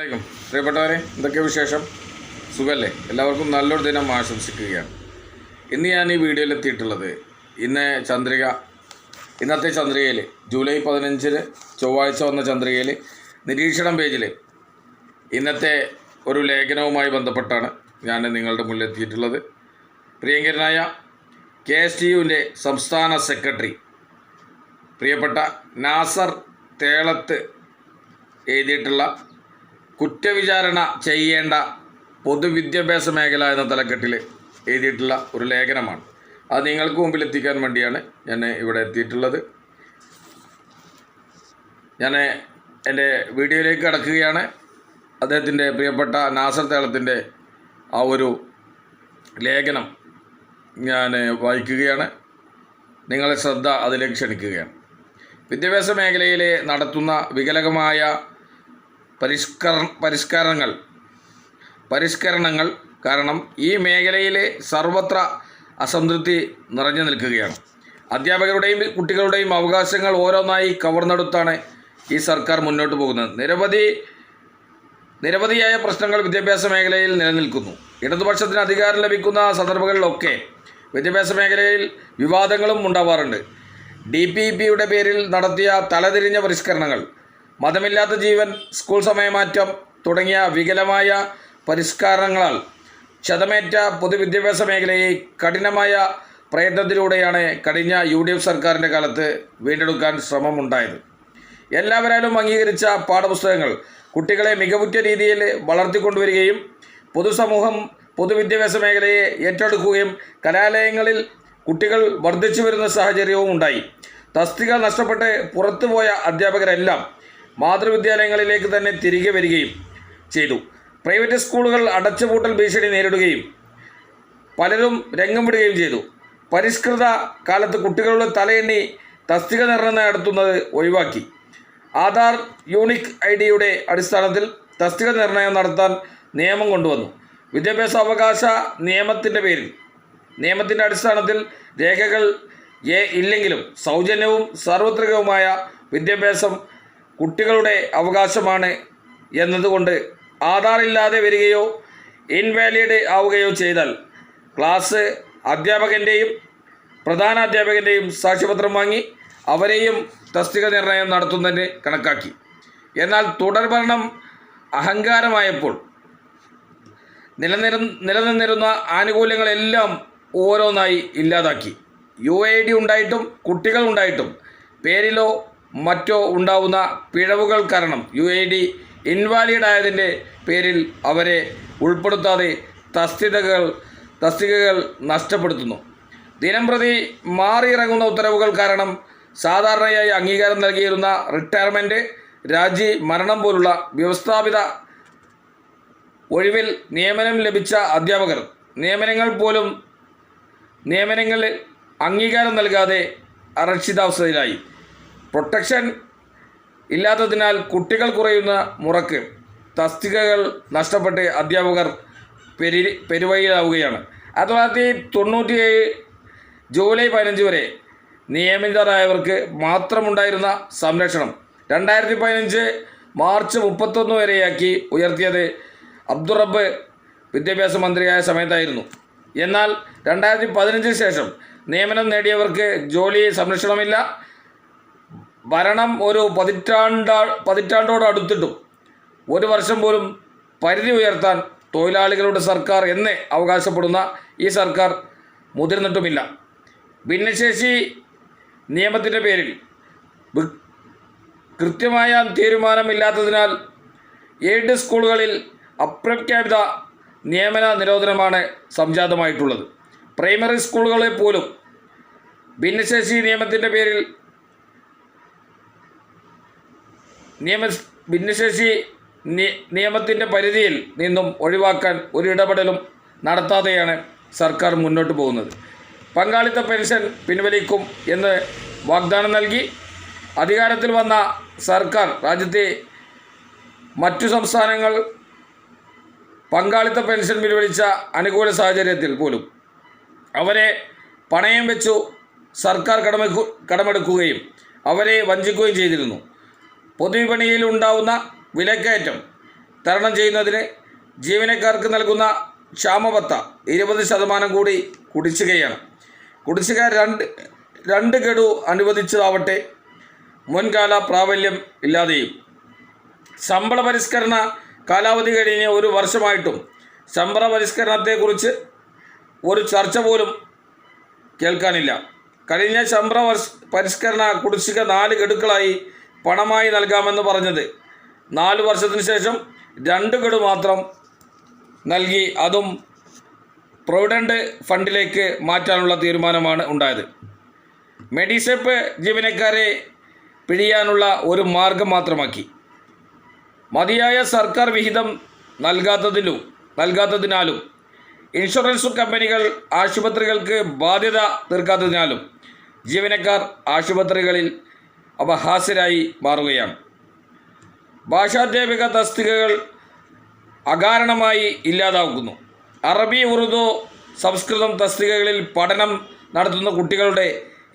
പ്രിയപ്പെട്ടവരെ എന്തൊക്കെ വിശേഷം? സുഖല്ലേ? എല്ലാവർക്കും നല്ലൊരു ദിനം ആശംസിക്കുകയാണ്. ഇന്ന് ഞാൻ ഈ വീഡിയോയിൽ എത്തിയിട്ടുള്ളത് ഇന്ന് ചന്ദ്രിക ഇന്നത്തെ ചന്ദ്രികയിൽ ജൂലൈ പതിനഞ്ചിന് ചൊവ്വാഴ്ച വന്ന ചന്ദ്രികയിൽ നിരീക്ഷണം പേജിൽ ഇന്നത്തെ ഒരു ലേഖനവുമായി ബന്ധപ്പെട്ടാണ് ഞാൻ നിങ്ങളുടെ മുന്നിൽ എത്തിയിട്ടുള്ളത്. പ്രിയങ്കരനായ കെ എസ് ടി യുവിന്റെ സംസ്ഥാന സെക്രട്ടറി പ്രിയപ്പെട്ട നാസർ തേളത്ത് എഴുതിയിട്ടുള്ള കുറ്റവിചാരണ ചെയ്യേണ്ട പൊതുവിദ്യാഭ്യാസ മേഖല എന്ന തലക്കെട്ടിൽ എഴുതിയിട്ടുള്ള ഒരു ലേഖനമാണ്. അത് നിങ്ങൾക്ക് മുമ്പിൽ എത്തിക്കാൻ വേണ്ടിയാണ് ഞാൻ ഇവിടെ എത്തിയിട്ടുള്ളത്. ഞാൻ എന്റെ വീഡിയോയിലേക്ക് കടക്കുകയാണ്. അദ്ദേഹത്തിന്റെ പ്രിയപ്പെട്ട നാസർ തേളത്തിന്റെ ആ ഒരു ലേഖനം ഞാൻ വായിക്കുകയാണ്. നിങ്ങളെ ശ്രദ്ധ അതിലേക്ക് ക്ഷണിക്കുകയാണ്. വിദ്യാഭ്യാസ മേഖലയിൽ നടത്തുന്ന വികലകമായ പരിഷ്കര പരിഷ്കരണങ്ങൾ. പരിഷ്കരണങ്ങൾ കാരണം ഈ മേഖലയിലെ സർവത്ര അസംതൃപ്തി നിറഞ്ഞു നിൽക്കുകയാണ്. അധ്യാപകരുടെയും കുട്ടികളുടെയും അവകാശങ്ങൾ ഓരോന്നായി കവർന്നെടുത്താണ് ഈ സർക്കാർ മുന്നോട്ട് പോകുന്നത്. നിരവധി നിരവധിയായ പ്രശ്നങ്ങൾ വിദ്യാഭ്യാസ മേഖലയിൽ നിലനിൽക്കുന്നു. ഇടതുപക്ഷത്തിന് അധികാരം ലഭിക്കുന്ന സന്ദർഭങ്ങളിലൊക്കെ വിദ്യാഭ്യാസ മേഖലയിൽ വിവാദങ്ങളും ഉണ്ടാവാറുണ്ട്. ഡി പി പിയുടെ പേരിൽ നടത്തിയ തലതിരിഞ്ഞ പരിഷ്കരണങ്ങൾ മതമില്ലാത്ത ജീവൻ സ്കൂൾ സമയമാറ്റം തുടങ്ങിയ വികലമായ പരിഷ്കാരങ്ങളാൽ ക്ഷതമേറ്റ പൊതുവിദ്യാഭ്യാസ മേഖലയെ കഠിനമായ പ്രയത്നത്തിലൂടെയാണ് കഴിഞ്ഞ യു ഡി എഫ് സർക്കാരിന്റെ കാലത്ത് വീണ്ടെടുക്കാൻ ശ്രമമുണ്ടായത്. എല്ലാവരാലും അംഗീകരിച്ച പാഠപുസ്തകങ്ങൾ കുട്ടികളെ മികവുറ്റ രീതിയിൽ വളർത്തിക്കൊണ്ടുവരികയും പൊതുസമൂഹം പൊതുവിദ്യാഭ്യാസ മേഖലയെ ഏറ്റെടുക്കുകയും കലാലയങ്ങളിൽ കുട്ടികൾ വർദ്ധിച്ചു വരുന്ന സാഹചര്യവും ഉണ്ടായി. തസ്തിക നഷ്ടപ്പെട്ട് പുറത്തുപോയ അധ്യാപകരെല്ലാം മാതൃവിദ്യാലയങ്ങളിലേക്ക് തന്നെ തിരികെ വരികയും ചെയ്തു. പ്രൈവറ്റ് സ്കൂളുകൾ അടച്ചുപൂട്ടൽ ഭീഷണി നേരിടുകയും പലരും രംഗം വിടുകയും ചെയ്തു. പരിഷ്കൃത കാലത്ത് കുട്ടികളുടെ തലയെണ്ണി തസ്തിക നിർണയം നടത്തുന്നത് ഒഴിവാക്കി. ആധാർ യൂണിക് ഐ ഡിയുടെ അടിസ്ഥാനത്തിൽ തസ്തിക നിർണയം നടത്താൻ നിയമം കൊണ്ടുവന്നു. വിദ്യാഭ്യാസ അവകാശ നിയമത്തിന്റെ പേരിൽ. നിയമത്തിന്റെ അടിസ്ഥാനത്തിൽ രേഖകൾ ഏ ഇല്ലെങ്കിലും സൗജന്യവും സാർവത്രികവുമായ വിദ്യാഭ്യാസം കുട്ടികളുടെ അവകാശമാണ് എന്നതുകൊണ്ട് ആധാർ ഇല്ലാതെ വരികയോ ഇൻവാലിഡ് ആവുകയോ ചെയ്താൽ ക്ലാസ് അധ്യാപകന്റെയും പ്രധാന അധ്യാപകന്റെയും സാക്ഷ്യപത്രം വാങ്ങി അവരെയും തസ്തിക നിർണയം നടത്തുന്നതിന് കണക്കാക്കി. എന്നാൽ തുടർഭരണം അഹങ്കാരമായപ്പോൾ നിലനിര നിലനിന്നിരുന്ന ആനുകൂല്യങ്ങളെല്ലാം ഓരോന്നായി ഇല്ലാതാക്കി. യു ഐ ഡി ഉണ്ടായിട്ടും കുട്ടികൾ ഉണ്ടായിട്ടും പേരിലോ മറ്റോ ഉണ്ടാവുന്ന പിഴവുകൾ കാരണം യു ഐ ഡി ഇൻവാലിഡ് ആയതിന്റെ പേരിൽ അവരെ ഉൾപ്പെടുത്താതെ തസ്തികകൾ തസ്തികകൾ നഷ്ടപ്പെടുത്തുന്നു. ദിനംപ്രതി മാറിയിറങ്ങുന്ന ഉത്തരവുകൾ കാരണം സാധാരണയായി അംഗീകാരം നൽകിയിരുന്ന റിട്ടയർമെന്റ് രാജി മരണം പോലുള്ള വ്യവസ്ഥാപിത ഒഴിവിൽ നിയമനം ലഭിച്ച അധ്യാപകർ നിയമനങ്ങൾ പോലും നിയമനങ്ങളിൽ അംഗീകാരം നൽകാതെ അരക്ഷിതാവസ്ഥയിലായി. പ്രൊട്ടക്ഷൻ ഇല്ലാത്തതിനാൽ കുട്ടികൾ കുറയുന്ന മുറക്ക് തസ്തികകൾ നഷ്ടപ്പെട്ട് അധ്യാപകർ പെരി അതുപോലെ തൊള്ളായിരത്തി തൊണ്ണൂറ്റിയേഴ് ജൂലൈ പതിനഞ്ച് വരെ നിയമിതരായവർക്ക് മാത്രമുണ്ടായിരുന്ന സംരക്ഷണം രണ്ടായിരത്തി പതിനഞ്ച് മാർച്ച് മുപ്പത്തൊന്ന് വരെയാക്കി ഉയർത്തിയത് അബ്ദുറബ് വിദ്യാഭ്യാസ മന്ത്രിയായ സമയത്തായിരുന്നു. എന്നാൽ രണ്ടായിരത്തി പതിനഞ്ചിന് ശേഷം നിയമനം നേടിയവർക്ക് ജോലി സംരക്ഷണമില്ല. ഭരണം ഒരു പതിറ്റാണ്ട പതിറ്റാണ്ടോട് അടുത്തിട്ടും ഒരു വർഷം പോലും പരിധി ഉയർത്താൻ തൊഴിലാളികളുടെ സർക്കാർ എന്ന് അവകാശപ്പെടുന്ന ഈ സർക്കാർ മുതിർന്നിട്ടുമില്ല. ഭിന്നശേഷി നിയമത്തിന്റെ പേരിൽ കൃത്യമായ തീരുമാനമില്ലാത്തതിനാൽ എയ്ഡ് സ്കൂളുകളിൽ അപ്രഖ്യാപിത നിയമന നിരോധനമാണ് സംജാതമായിട്ടുള്ളത്. പ്രൈമറി സ്കൂളുകളെ പോലും ഭിന്നശേഷി നിയമത്തിന്റെ പേരിൽ നിയമ ഭിന്നശേഷി നിയമത്തിന്റെ പരിധിയിൽ നിന്നും ഒഴിവാക്കാൻ ഒരു ഇടപെടലും നടത്താതെയാണ് സർക്കാർ മുന്നോട്ട് പോകുന്നത്. പങ്കാളിത്ത പെൻഷൻ പിൻവലിക്കും എന്ന് വാഗ്ദാനം നൽകി അധികാരത്തിൽ വന്ന സർക്കാർ രാജ്യത്തെ മറ്റു സംസ്ഥാനങ്ങൾ പങ്കാളിത്ത പെൻഷൻ പിൻവലിച്ച അനുകൂല സാഹചര്യത്തിൽ പോലും അവരെ പണയം വെച്ചു സർക്കാർ കടമെടുക്കുകയും അവരെ വഞ്ചിക്കുകയും ചെയ്തിരുന്നു. പൊതുവിപണിയിൽ ഉണ്ടാവുന്ന വിലക്കയറ്റം. തരണം ചെയ്യുന്നതിന് ജീവനക്കാർക്ക് നൽകുന്ന ക്ഷാമബത്ത ഇരുപത് ശതമാനം കൂടി കുടിശ്ശികയാണ്. കുടിശ്ശിക രണ്ട് രണ്ട് ഗഡു അനുവദിച്ചതാവട്ടെ മുൻകാല പ്രാബല്യം ഇല്ലാതെയും. ശമ്പള പരിഷ്കരണ കാലാവധി കഴിഞ്ഞ് ഒരു വർഷമായിട്ടും ശമ്പള പരിഷ്കരണത്തെക്കുറിച്ച് ഒരു ചർച്ച പോലും കേൾക്കാനില്ല. കഴിഞ്ഞ ശമ്പള പരിഷ്കരണ കുടിശ്ശിക നാല് ഗഡുക്കളായി പണമായി നൽകാമെന്ന് പറഞ്ഞത്. നാല് വർഷത്തിന് ശേഷം രണ്ട് ഗഡു മാത്രം നൽകി അതും പ്രൊവിഡന്റ് ഫണ്ടിലേക്ക് മാറ്റാനുള്ള തീരുമാനമാണ് ഉണ്ടായത്. മെഡിസെപ്പ് ജീവനക്കാരെ പിഴിയാനുള്ള ഒരു മാർഗം മാത്രമാക്കി. മതിയായ സർക്കാർ വിഹിതം നൽകാത്തതിലും നൽകാത്തതിനാലും ഇൻഷുറൻസ് കമ്പനികൾ ആശുപത്രികൾക്ക് ബാധ്യത തീർക്കാത്തതിനാലും ജീവനക്കാർ ആശുപത്രികളിൽ അപഹാസ്യരായി മാറുകയാണ്. ഭാഷാധ്യാപിക തസ്തികകൾ അകാരണമായി ഇല്ലാതാക്കുന്നു അറബി ഉറുദു സംസ്കൃതം തസ്തികകളിൽ പഠനം നടത്തുന്ന കുട്ടികളുടെ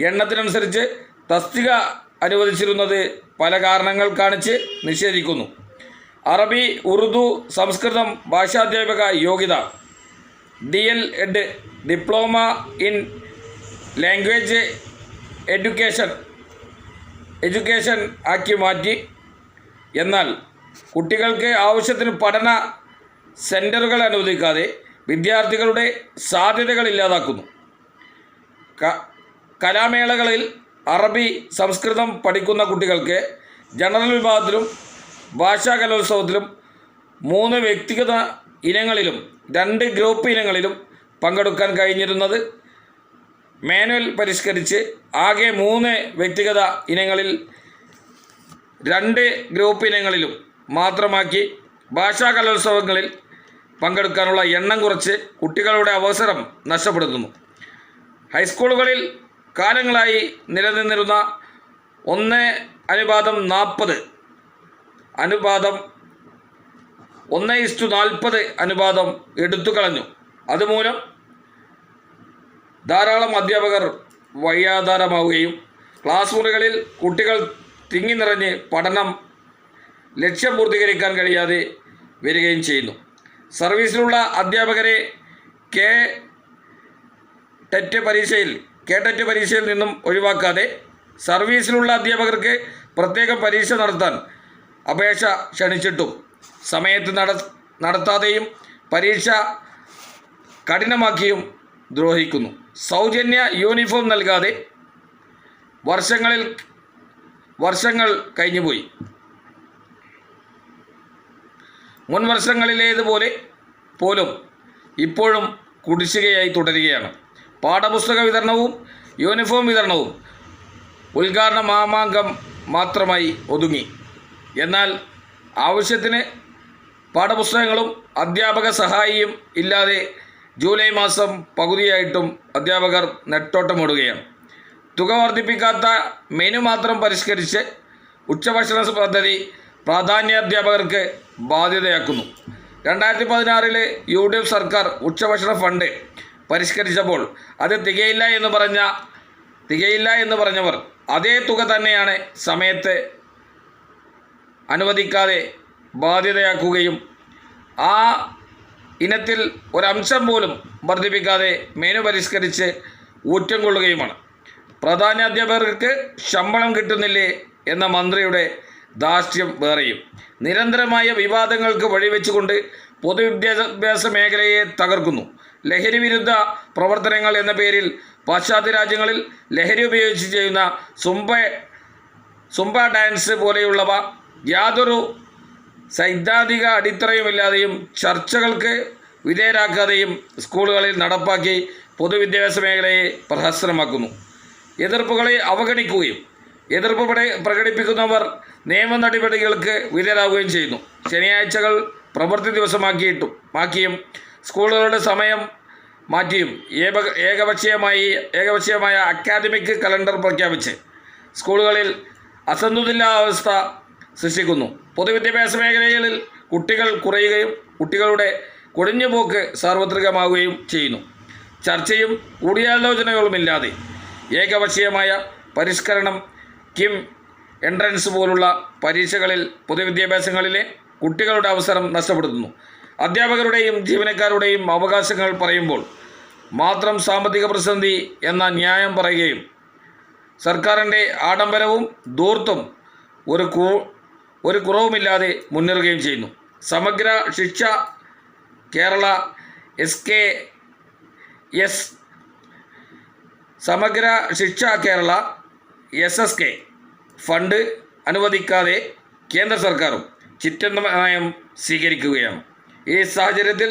എണ്ണത്തിനനുസരിച്ച് തസ്തിക അനുവദിച്ചിരുന്നത് പല കാരണങ്ങൾ കാണിച്ച് നിഷേധിക്കുന്നു. അറബി ഉറുദു സംസ്കൃതം ഭാഷാധ്യാപക യോഗ്യത. D L Ed diploma in language education. Education ആക്കി മാറ്റി. എന്നാൽ കുട്ടികൾക്ക് ആവശ്യത്തിന് പഠന സെന്ററുകൾ അനുവദിക്കാതെ വിദ്യാർത്ഥികളുടെ സാധ്യതകൾ ഇല്ലാതാക്കുന്നു. കലാമേളകളിൽ അറബി സംസ്കൃതം പഠിക്കുന്ന കുട്ടികൾക്ക് ജനറൽ വിഭാഗത്തിലും ഭാഷാ കലോത്സവത്തിലും മൂന്ന് വ്യക്തിഗത ഇനങ്ങളിലും രണ്ട് ഗ്രൂപ്പ് ഇനങ്ങളിലും പങ്കെടുക്കാൻ കഴിഞ്ഞിരുന്നത് മാനുവൽ പരിഷ്കരിച്ച് ആകെ മൂന്ന് വ്യക്തിഗത ഇനങ്ങളിൽ രണ്ട് ഗ്രൂപ്പ് ഇനങ്ങളിലും മാത്രമാക്കി ഭാഷാ കലോത്സവങ്ങളിൽ പങ്കെടുക്കാനുള്ള എണ്ണം കുറച്ച് കുട്ടികളുടെ അവസരം നഷ്ടപ്പെടുത്തുന്നു ഹൈസ്കൂളുകളിൽ കാലങ്ങളായി നിലനിന്നിരുന്ന ഒന്ന് അനുപാതം നാൽപ്പത് അനുപാതം ഒന്ന് ഇസ്റ്റു നാൽപ്പത് അനുപാതം എടുത്തു കളഞ്ഞു. അതുമൂലം ധാരാളം അധ്യാപകർ വഴിയാധാരമാവുകയും ക്ലാസ് മുറികളിൽ കുട്ടികൾ തിങ്ങി നിറഞ്ഞ് പഠനം ലക്ഷ്യം പൂർത്തീകരിക്കാൻ കഴിയാതെ വരികയും ചെയ്യുന്നു. സർവീസിലുള്ള അധ്യാപകരെ കെ ടെറ്റ് പരീക്ഷയിൽ കെ ടെറ്റ് പരീക്ഷയിൽ നിന്നും ഒഴിവാക്കാതെ സർവീസിലുള്ള അധ്യാപകർക്ക് പ്രത്യേകം പരീക്ഷ നടത്താൻ അപേക്ഷ ക്ഷണിച്ചിട്ടും സമയത്ത് നട നടത്താതെയും പരീക്ഷ കഠിനമാക്കിയും ദ്രോഹിക്കുന്നു. സൗജന്യ യൂണിഫോം നൽകാതെ വർഷങ്ങളിൽ വർഷങ്ങൾ കഴിഞ്ഞുപോയി. മുൻ വർഷങ്ങളിലേതുപോലെ പോലും ഇപ്പോഴും കുടിശ്ശികയായി തുടരുകയാണ്. പാഠപുസ്തക വിതരണവും യൂണിഫോം വിതരണവും ഉദ്ഘാടന മാമാങ്കം മാത്രമായി ഒതുങ്ങി. എന്നാൽ ആവശ്യത്തിന് പാഠപുസ്തകങ്ങളും അധ്യാപക സഹായിയും ഇല്ലാതെ ജൂലൈ മാസം പകുതിയായിട്ടും അധ്യാപകർ നെട്ടോട്ടമിടുകയാണ് തുക വർദ്ധിപ്പിക്കാത്ത മെനു മാത്രം പരിഷ്കരിച്ച് ഉച്ചഭക്ഷണ പദ്ധതി പ്രാധാന്യാധ്യാപകർക്ക് ബാധ്യതയാക്കുന്നു. രണ്ടായിരത്തി പതിനാറിൽ യു ഡി എഫ് സർക്കാർ ഉച്ചഭക്ഷണ ഫണ്ട് പരിഷ്കരിച്ചപ്പോൾ അത് തികയില്ല എന്ന് പറഞ്ഞ തികയില്ല എന്ന് പറഞ്ഞവർ അതേ തുക തന്നെയാണ് സമയത്ത് അനുവദിക്കാതെ ബാധ്യതയാക്കുകയും ആ ഇനത്തിൽ ഒരംശം പോലും വർദ്ധിപ്പിക്കാതെ മെനു പരിഷ്കരിച്ച് ഊറ്റം കൊള്ളുകയുമാണ്. പ്രധാനാധ്യാപകർക്ക് ശമ്പളം കിട്ടുന്നില്ലേ എന്ന മന്ത്രിയുടെ ധാർഷ്ട്യം വേറെയും. നിരന്തരമായ വിവാദങ്ങൾക്ക് വഴിവെച്ചുകൊണ്ട് പൊതുവിദ്യാഭ്യാസ മേഖലയെ തകർക്കുന്നു. ലഹരി വിരുദ്ധ പ്രവർത്തനങ്ങൾ എന്ന പേരിൽ പാശ്ചാത്യ രാജ്യങ്ങളിൽ ലഹരി ഉപയോഗിച്ച് ചെയ്യുന്ന സുംബ സുംബ ഡാൻസ് പോലെയുള്ളവ യാതൊരു സൈദ്ധാന്തിക അടിത്തറയുമില്ലാതെയും ചർച്ചകൾക്ക് വിധേയരാക്കാതെയും സ്കൂളുകളിൽ നടപ്പാക്കി പൊതുവിദ്യാഭ്യാസ മേഖലയെ പ്രഹസനമാക്കുന്നു. എതിർപ്പുകളെ അവഗണിക്കുകയും എതിർപ്പ് പ്രക- പ്രകടിപ്പിക്കുന്നവർ നിയമ നടപടികൾക്ക് വിധേയരാകുകയും ചെയ്യുന്നു. ശനിയാഴ്ചകൾ പ്രവൃത്തി ദിവസമാക്കിയിട്ടും മാക്കിയും സ്കൂളുകളുടെ സമയം മാറ്റിയും ഏക ഏകപക്ഷീയമായി ഏകപക്ഷീയമായ അക്കാദമിക് കലണ്ടർ പ്രഖ്യാപിച്ച് സ്കൂളുകളിൽ അസന്തുലിതാവസ്ഥ സൃഷ്ടിക്കുന്നു. പൊതുവിദ്യാഭ്യാസ മേഖലകളിൽ കുട്ടികൾ കുറയുകയും കുട്ടികളുടെ കൊടിഞ്ഞുപോക്ക് സാർവത്രികമാവുകയും ചെയ്യുന്നു. ചർച്ചയും കൂടിയാലോചനകളുമില്ലാതെ ഏകപക്ഷീയമായ പരിഷ്കരണം കിം എൻട്രൻസ് പോലുള്ള പരീക്ഷകളിൽ പൊതുവിദ്യാഭ്യാസങ്ങളിലെ കുട്ടികളുടെ അവസരം നഷ്ടപ്പെടുത്തുന്നു. അധ്യാപകരുടെയും ജീവനക്കാരുടെയും അവകാശങ്ങൾ പറയുമ്പോൾ മാത്രം സാമ്പത്തിക പ്രതിസന്ധി എന്ന ന്യായം പറയുകയും സർക്കാരിന്റെ ആഡംബരവും ദൂർത്തും ഒരു ഒരു കുറവുമില്ലാതെ മുന്നേറുകയും ചെയ്യുന്നു. സമഗ്ര Shiksha Kerala S K S Samagra Shiksha Kerala S S K fund അനുവദിക്കാതെ കേന്ദ്ര സർക്കാരും ചിറ്റന്ന നയം സ്വീകരിക്കുകയാണ്. ഈ സാഹചര്യത്തിൽ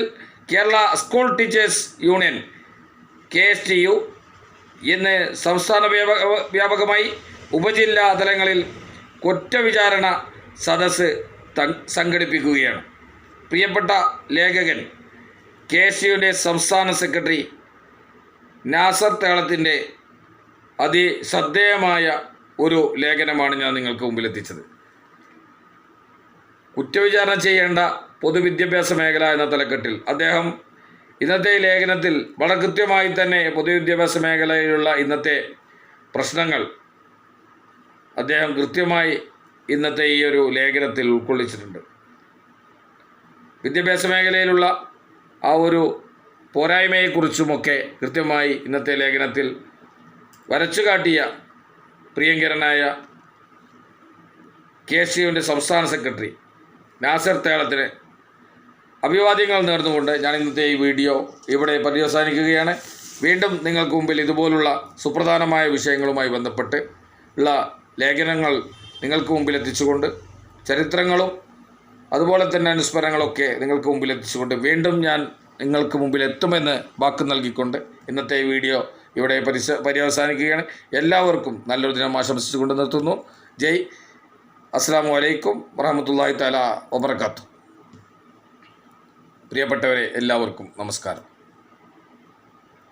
Kerala school teachers union K S T U ഇന്ന് സംസ്ഥാന വ്യാപക വ്യാപകമായി ഉപജില്ലാ തലങ്ങളിൽ കുറ്റവിചാരണ സദസ്സ് ത- സംഘടിപ്പിക്കുകയാണ്. പ്രിയപ്പെട്ട ലേഖകൻ കെ സിയുടെ സംസ്ഥാന സെക്രട്ടറി നാസർ തേളത്തിന്റെ അതിശ്രദ്ധേയമായ ഒരു ലേഖനമാണ് ഞാൻ നിങ്ങൾക്ക് മുമ്പിലെത്തിച്ചത്. കുറ്റവിചാരണ ചെയ്യേണ്ട പൊതുവിദ്യാഭ്യാസ മേഖല എന്ന തലക്കെട്ടിൽ അദ്ദേഹം ഇന്നത്തെ ലേഖനത്തിൽ വളരെ കൃത്യമായി തന്നെ പൊതുവിദ്യാഭ്യാസ മേഖലയിലുള്ള ഇന്നത്തെ പ്രശ്നങ്ങൾ അദ്ദേഹം കൃത്യമായി ഇന്നത്തെ ഈ ഒരു ലേഖനത്തിൽ ഉൾക്കൊള്ളിച്ചിട്ടുണ്ട്. വിദ്യാഭ്യാസ മേഖലയിലുള്ള ആ ഒരു പോരായ്മയെക്കുറിച്ചുമൊക്കെ കൃത്യമായി ഇന്നത്തെ ലേഖനത്തിൽ വരച്ചു കാട്ടിയ പ്രിയങ്കരനായ കെ എസ് യുവിന്റെ സംസ്ഥാന സെക്രട്ടറി നാസർ തേളത്തിന് അഭിവാദ്യങ്ങൾ നേർന്നുകൊണ്ട് ഞാൻ ഇന്നത്തെ ഈ വീഡിയോ ഇവിടെ പര്യവസാനിക്കുകയാണ്. വീണ്ടും നിങ്ങൾക്ക് മുമ്പിൽ ഇതുപോലുള്ള സുപ്രധാനമായ വിഷയങ്ങളുമായി ബന്ധപ്പെട്ട് ഉള്ള ലേഖനങ്ങൾ നിങ്ങൾക്ക് മുമ്പിൽ എത്തിച്ചുകൊണ്ട് ചരിത്രങ്ങളും അതുപോലെ തന്നെ അനുസ്മരണങ്ങളൊക്കെ നിങ്ങൾക്ക് മുമ്പിൽ എത്തിച്ചുകൊണ്ട് വീണ്ടും ഞാൻ നിങ്ങൾക്ക് മുമ്പിൽ എത്തുമെന്ന് വാക്ക് നൽകിക്കൊണ്ട് ഇന്നത്തെ വീഡിയോ ഇവിടെ പരിസ പര്യവസാനിക്കുകയാണ്. എല്ലാവർക്കും നല്ലൊരു ദിനം ആശംസിച്ചുകൊണ്ട് നിർത്തുന്നു. ജയ്. അസ്സാം വലൈക്കും വറഹമത്തല്ലാഹി തല വബർക്കാത്തു പ്രിയപ്പെട്ടവരെ എല്ലാവർക്കും നമസ്കാരം.